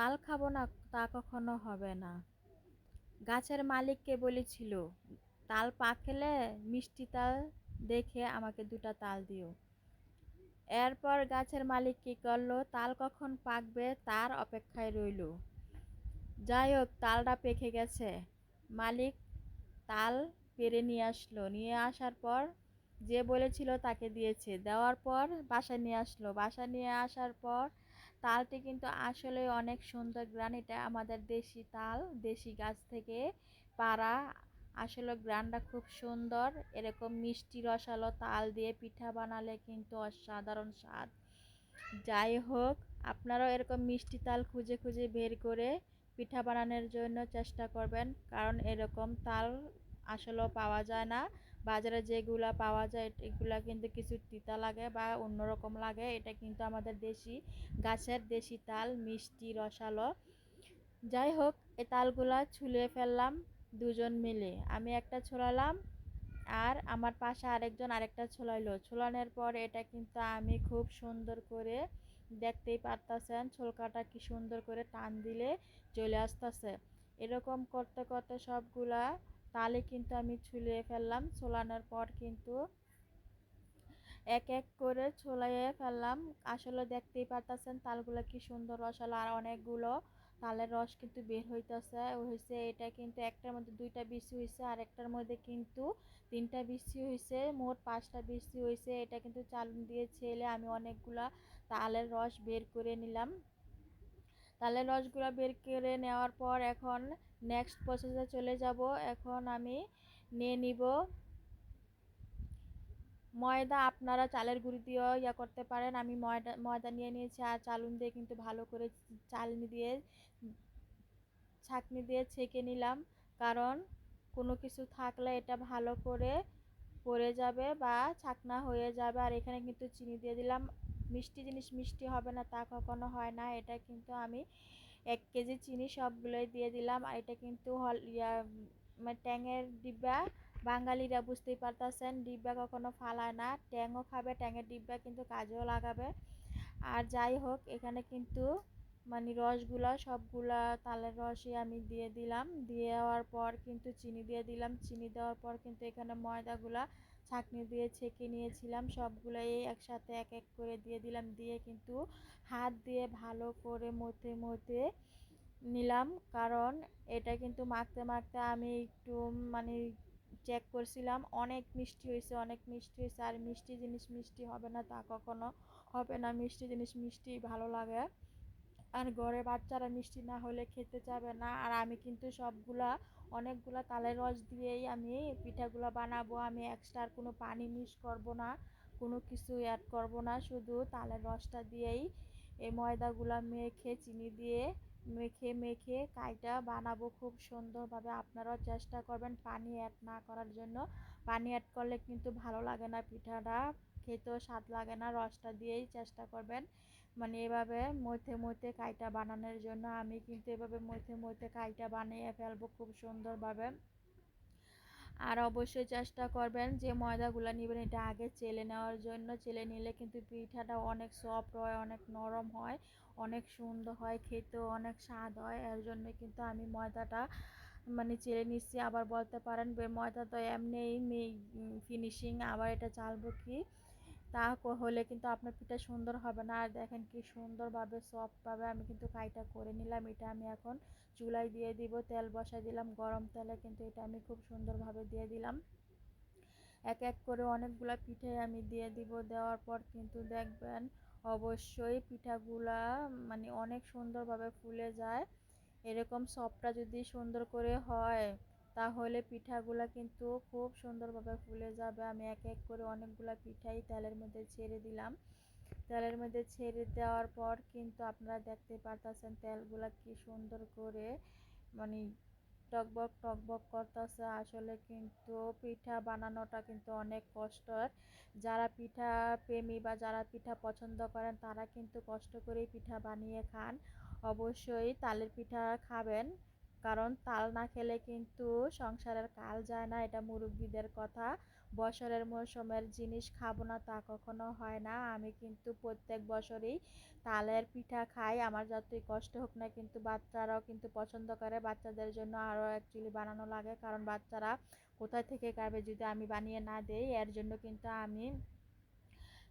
তাল খাব না, তা কখনো হবে না। গাছের মালিককে বলেছিল, তাল পাকলে মিষ্টি তাল দেখে আমাকে দুটা তাল দিও। এরপর গাছের মালিক কী করল, তাল কখন পাকবে তার অপেক্ষায় রইল। যাই হোক, তালটা পেকে গেছে। মালিক তাল পেরে নিয়ে আসলো। নিয়ে আসার পর যে বলেছিল তাকে দিয়েছে। দেওয়ার পর বাসায় নিয়ে আসলো। বাসায় নিয়ে আসার পর তালটি কিন্তু আসলে অনেক সুন্দর গ্রান। এটা আমাদের দেশি তাল, দেশি গাছ থেকে পাড়া। আসলে গ্রানটা খুব সুন্দর। এরকম মিষ্টি রসালো তাল দিয়ে পিঠা বানালে কিন্তু অসাধারণ স্বাদ। যাই হোক, আপনারাও এরকম মিষ্টি তাল খুঁজে খুঁজে বের করে পিঠা বানানোর জন্য চেষ্টা করবেন। কারণ এরকম তাল আসলেও পাওয়া যায় না। বাজারে যেগুলা পাওয়া যায়, এগুলা কিন্তু কিছু তিতা লাগে বা অন্যরকম লাগে। এটা কিন্তু আমাদের দেশি, গাছের দেশি তাল, মিষ্টি, রসালো। যাই হোক এই তালগুলা ছুলে ফেললাম দুজন মিলে। আমি একটা ছোলালাম আর আমার পাশে আরেকজন আরেকটা ছোলাইলো। ছোলানোর পর এটা কিন্তু আমি খুব সুন্দর করে দেখতেই পারতেছেন, ছোলকাটা কি সুন্দর করে টান দিলে চলে আসতেছে। এরকম করতে করতে সবগুলা তালে কিন্তু আমি ছুলিয়ে ফেললাম, ছোলানোর পর কিন্তু এক এক করে ছোলাইয়ে ফেললাম। আসলে দেখতেই পারতেছেন তালগুলো কি সুন্দর রসালো আর অনেকগুলো তালের রস কিন্তু বের হইতেছে। হয়েছে এটা কিন্তু একটার মধ্যে দুইটা বিসি হয়েছে আর একটার মধ্যে কিন্তু তিনটা বিসি হয়েছে মোট পাঁচটা বিসি হয়েছে এটা কিন্তু চালুন দিয়ে ছেলে আমি অনেকগুলা তালের রস বের করে নিলাম। তালের রসগুলো বের করে নেওয়ার পর এখন নেক্সট প্রসেসে চলে যাব। এখন আমি নিয়ে নিব। ময়দা আপনারা চালের গুঁড়ি দিয়েও ইয়া করতে পারেন। আমি ময়দা ময়দা নিয়ে নিয়েছি আর চালুন দিয়ে কিন্তু ভালো করে চালনি দিয়ে, ছাঁকনি দিয়ে ছেঁকে নিলাম। কারণ কোনো কিছু থাকলে এটা ভালো করে পড়ে যাবে বা ছাকনা হয়ে যাবে। আর এখানে কিন্তু চিনি দিয়ে দিলাম। মিষ্টি জিনিস মিষ্টি হবে না, তা কখনো হয় না। এটা কিন্তু আমি এক কেজি চিনি সবগুলোই দিয়ে দিলাম। আর এটা কিন্তু হল, ইয়া মানে ট্যাঙের ডিব্বা, বাঙালিরা বুঝতেই পারতেছেন, ডিব্বা কখনো ফালায় না। ট্যাংও খাবে, ট্যাঙের ডিব্বা কিন্তু কাজেও লাগাবে। আর যাই হোক, এখানে কিন্তু মানে রসগুলা, সবগুলা তালের রসই আমি দিয়ে দিলাম। দিয়ে দেওয়ার পর কিন্তু চিনি দিয়ে দিলাম। চিনি দেওয়ার পর কিন্তু এখানে ময়দাগুলা ছাঁকনি দিয়ে ছেঁকে নিয়েছিলাম। সবগুলোই একসাথে এক এক করে দিয়ে দিলাম। দিয়ে কিন্তু হাত দিয়ে ভালো করে মতে মতে নিলাম। কারণ এটা কিন্তু মাখতে মাখতে আমি একটু মানে চেক করছিলাম। অনেক মিষ্টি হয়েছে, অনেক মিষ্টি হয়েছে। আর মিষ্টি জিনিস মিষ্টি হবে না, তা কখনো হবে না। মিষ্টি জিনিস মিষ্টি ভালো লাগে। আর ঘরে বাচ্চারা মিষ্টি না হলে খেতে চাবে না। আর আমি কিন্তু সবগুলা, অনেকগুলা তালের রস দিয়েই আমি পিঠাগুলো বানাবো। আমি এক্সট্রা আর কোনো পানি মিক্স করব না, কোনো কিছু অ্যাড করব না। শুধু তালের রসটা দিয়েই এই ময়দাগুলো মেখে, চিনি দিয়ে মেখে মেখে কাইটা বানাবো খুব সুন্দরভাবে। আপনারাও চেষ্টা করবেন পানি অ্যাড না করার জন্য। পানি অ্যাড করলে কিন্তু ভালো লাগে না পিঠাটা, খেতেও স্বাদ লাগে না। রসটা দিয়েই চেষ্টা করবেন। মানে এভাবে মধ্যে মধ্যে কাইটা বানানোর জন্য আমি কিন্তু এভাবে মধ্যে মধ্যে কাইটা বানিয়ে ফেলব খুব সুন্দরভাবে। আর অবশ্যই চেষ্টা করবেন যে ময়দাগুলো নেবেন এটা আগে চেলে নেওয়ার জন্য। চেলে নিলে কিন্তু পিঠাটা অনেক সফট হয়, অনেক নরম হয়, অনেক সুন্দর হয়, খেতেও অনেক স্বাদ হয়। এর জন্য কিন্তু আমি ময়দাটা মানে চেলে নিচ্ছি। আবার বলতে পারেন ময়দা তো এমনিই ফিনিশিং আবার এটা চালবো কি? তা হলে কিন্তু আপনার পিঠা সুন্দর হবে না। আর দেখেন কি সুন্দরভাবে সফটভাবে আমি কিন্তু কাইটা করে নিলাম। এটা আমি এখন চুলায় দিয়ে দিব, তেল বসাই দিলাম। গরম তেলে কিন্তু এটা আমি খুব সুন্দরভাবে দিয়ে দিলাম। এক এক করে অনেকগুলো পিঠে আমি দিয়ে দিব। দেওয়ার পর কিন্তু দেখবেন অবশ্যই পিঠাগুলা মানে অনেক সুন্দরভাবে ফুলে যায়। এরকম সবটা যদি সুন্দর করে হয় তাহলে পিঠাগুলো কিন্তু খুব সুন্দরভাবে ফুলে যাবে। আমি এক এক করে অনেকগুলো পিঠাই তেলের মধ্যে ছেড়ে দিলাম। তেলের মধ্যে ছেড়ে দেওয়ার পর কিন্তু আপনারা দেখতে পারতেছেন তেলগুলো কি সুন্দর করে মানে টকবক টকবক করতেছে। আসলে কিন্তু পিঠা বানানোটা কিন্তু অনেক কষ্টের। যারা পিঠা প্রেমী বা যারা পিঠা পছন্দ করেন, তারা কিন্তু কষ্ট করেই পিঠা বানিয়ে খান। অবশ্যই তালের পিঠা খাবেন। কারণ তাল না খেলে কিন্তু সংসারের কাল যায় না, এটা মুরব্বীদের কথা। বছরের মৌসুমের জিনিস খাব না তা কখনো হয় না। আমি কিন্তু প্রত্যেক বছরই তালের পিঠা খাই। আমার যতই কষ্ট হোক না কিন্তু বাচ্চারাও কিন্তু পছন্দ করে। বাচ্চাদের জন্য আরও অ্যাকচুয়ালি বানানো লাগে। কারণ বাচ্চারা কোথায় থেকে খাবে যদি আমি বানিয়ে না দেই, এর জন্য কিন্তু আমি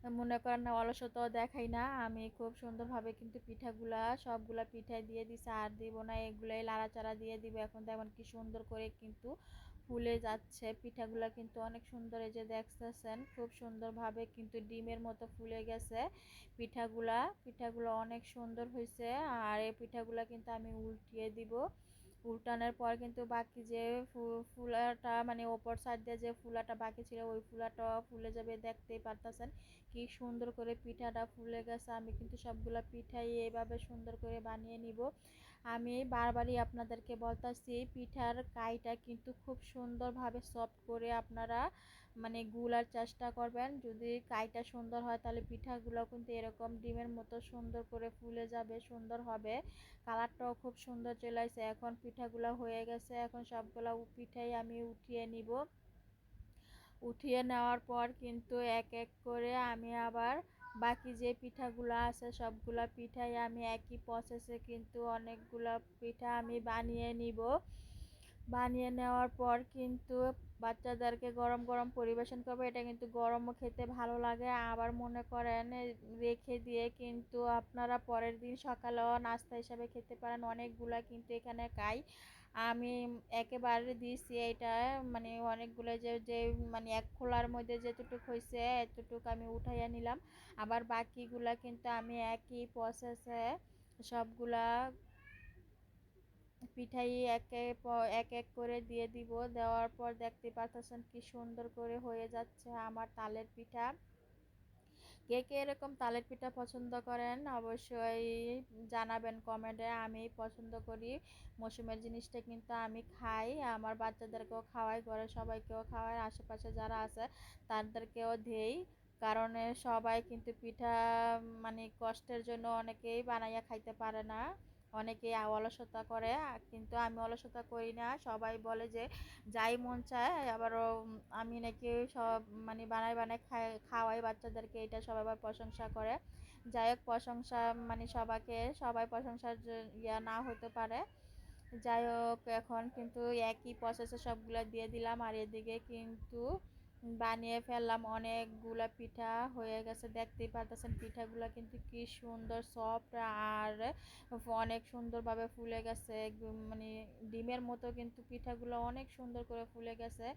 মনে করেন না, অলসতাও দেখাই না। আমি খুব সুন্দরভাবে কিন্তু পিঠাগুলা, সবগুলা পিঠাই দিয়ে দিছি। আর দিব না, এগুলোই লাড়াচাড়া দিয়ে দিব। এখন দেখবেন কি সুন্দর করে কিন্তু ফুলে যাচ্ছে। পিঠাগুলো কিন্তু অনেক সুন্দর এই যে দেখতেছেন, খুব সুন্দরভাবে কিন্তু ডিমের মতো ফুলে গেছে পিঠাগুলা। পিঠাগুলো অনেক সুন্দর হয়েছে আর এই পিঠাগুলা কিন্তু আমি উল্টিয়ে দিব। উল্টানোর পর কিন্তু বাকি যে ফুলাটা মানে ওপর সাইড দিয়ে যে ফুলাটা বাকি ছিল, ওই ফুলাটা ফুলে যাবে, দেখতেই পারতেছেন। কি সুন্দর করে পিঠাটা ফুলে গেছে। আমি কিন্তু সবগুলো পিঠাই এভাবে সুন্দর করে বানিয়ে নিব। আমি বারবারই আপনাদেরকে বলতেছি পিঠার কাইটা কিন্তু খুব সুন্দরভাবে সফট করে আপনারা মানে গুলার চেষ্টা করবেন। যদি কাইটা সুন্দর হয়, তাহলে পিঠাগুলো কিন্তু এরকম ডিমের মতো সুন্দর করে ফুলে যাবে, সুন্দর হবে। কালারটাও খুব সুন্দর চলে আসছে। এখন পিঠাগুলো হয়ে গেছে। এখন সবগুলো পিঠাই আমি উঠিয়ে নিব। উঠিয়ে নেওয়ার পর কিন্তু এক এক করে আমি আবার বাকি যে পিঠাগুলো আছে সবগুলা পিঠাই আমি একই প্রসেসে কিন্তু অনেকগুলো পিঠা আমি বানিয়ে নিব। বানিয়ে নেওয়ার পর কিন্তু বাচ্চাদেরকে গরম গরম পরিবেশন করব, এটা কিন্তু গরমও খেতে ভালো লাগে। আবার মনে করেন রেখে দিয়ে কিন্তু আপনারা পরের দিন সকালেও নাস্তা হিসাবে খেতে পারেন। অনেকগুলা কিন্তু এখানে খাই। আমি একেবারে দিয়েছি এটা মানে অনেকগুলো যে যে মানে এক খোলার মধ্যে যেতটুক হয়েছে এতটুকু আমি উঠাইয়া নিলাম। আবার বাকিগুলা কিন্তু আমি একই প্রসেসে সবগুলা পিঠাই একে এক এক করে দিয়ে দিব। দেওয়ার পর দেখতে পাচ্ছেন কি সুন্দর করে হয়ে যাচ্ছে আমার তালের পিঠা। কে কে এরকম তালের পিঠা পছন্দ করেন অবশ্যই জানাবেন কমেন্টে আমি পছন্দ করি, মৌসুমের জিনিসটা কিন্তু আমি খাই, আমার বাচ্চাদেরকেও খাওয়াই ঘরে সবাইকেও খাওয়াই, আশেপাশে যারা আছে তাদেরকেও দেই। কারণ সবাই কিন্তু পিঠা মানে কষ্টের জন্য অনেকেই বানাইয়া খাইতে পারে না। অনেকে অলসতা করে, কিন্তু আমি অলসতা করি না। সবাই বলে যে, যাই মন চায় আবারও আমি নাকি সব মানে বানাই বানাই খাওয়াই বাচ্চাদেরকে। এটা সবাই আবার প্রশংসা করে। যাই হোক, প্রশংসা মানে সবাইকে সবাই প্রশংসার ইয়া না হতে পারে। যাই হোক, এখন কিন্তু একই প্রসেসে সবগুলো দিয়ে দিলাম, আর এদিকে কিন্তু বানিয়ে ফেললাম, অনেকগুলা পিঠা হয়ে গেছে। দেখতেই পারতেছেন পিঠাগুলো কিন্তু কি সুন্দর সফট আর অনেক সুন্দরভাবে ফুলে গেছে। মানে ডিমের মতো কিন্তু পিঠাগুলো অনেক সুন্দর করে ফুলে গেছে।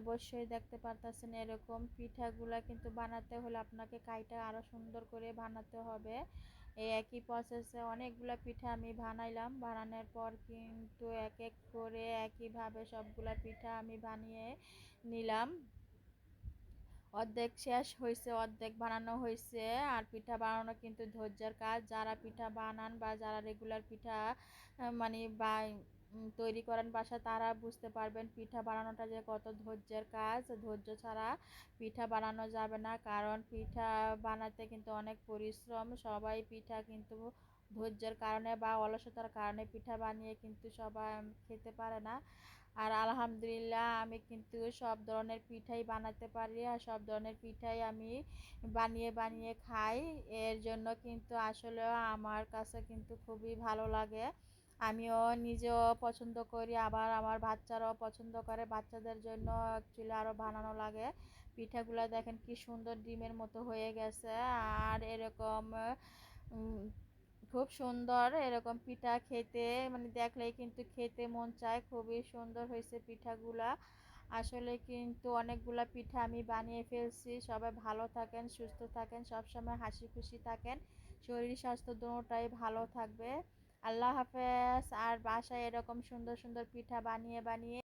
অবশ্যই দেখতে পারতেছেন এরকম পিঠাগুলো কিন্তু বানাতে হলে আপনাকে কাইটা আরও সুন্দর করে বানাতে হবে। এই একই প্রসেসে অনেকগুলো পিঠা আমি বানাইলাম। বানানোর পর কিন্তু এক এক করে একইভাবে সবগুলা পিঠা আমি বানিয়ে নিলাম। অর্ধেক শেষ হয়েছে অর্ধেক বানানো হয়েছে আর পিঠা বানানো কিন্তু ধৈর্যের কাজ। যারা পিঠা বানান বা যারা রেগুলার পিঠা মানে বা তৈরি করেন বাসা তারা বুঝতে পারবেন পিঠা বানানোটা যে কত ধৈর্যের কাজ। ধৈর্য ছাড়া পিঠা বানানো যাবে না, কারণ পিঠা বানাতে কিন্তু অনেক পরিশ্রম। সবাই পিঠা কিন্তু ধৈর্যের কারণে বা অলসতার কারণে পিঠা বানিয়ে কিন্তু সবাই খেতে পারে না। আর আলহামদুলিল্লাহ, আমি কিন্তু সব ধরনের পিঠাই বানাতে পারি আর সব ধরনের পিঠাই আমি বানিয়ে বানিয়ে খাই। এর জন্য কিন্তু আসলে আমার কাছে কিন্তু খুবই ভালো লাগে। আমিও নিজেও পছন্দ করি, আবার আমার বাচ্চারাও পছন্দ করে। বাচ্চাদের জন্য অ্যাকচুয়ালি আরও বানানো লাগে। পিঠাগুলো দেখেন কি সুন্দর ডিমের মতো হয়ে গেছে। আর এরকম খুব সুন্দর এরকম পিঠা খেতে মানে দেখলেই কিন্তু খেতে মন চায়। খুবই সুন্দর হয়েছে পিঠাগুলা। আসলে কিন্তু অনেকগুলা পিঠা আমি বানিয়ে ফেলছি। সবাই ভালো থাকেন, সুস্থ থাকেন, সবসময় হাসি খুশি থাকেন। শরীর স্বাস্থ্য দুটাই ভালো থাকবে। আল্লাহ হাফেজ। আর বাসায় এরকম সুন্দর সুন্দর পিঠা বানিয়ে বানিয়ে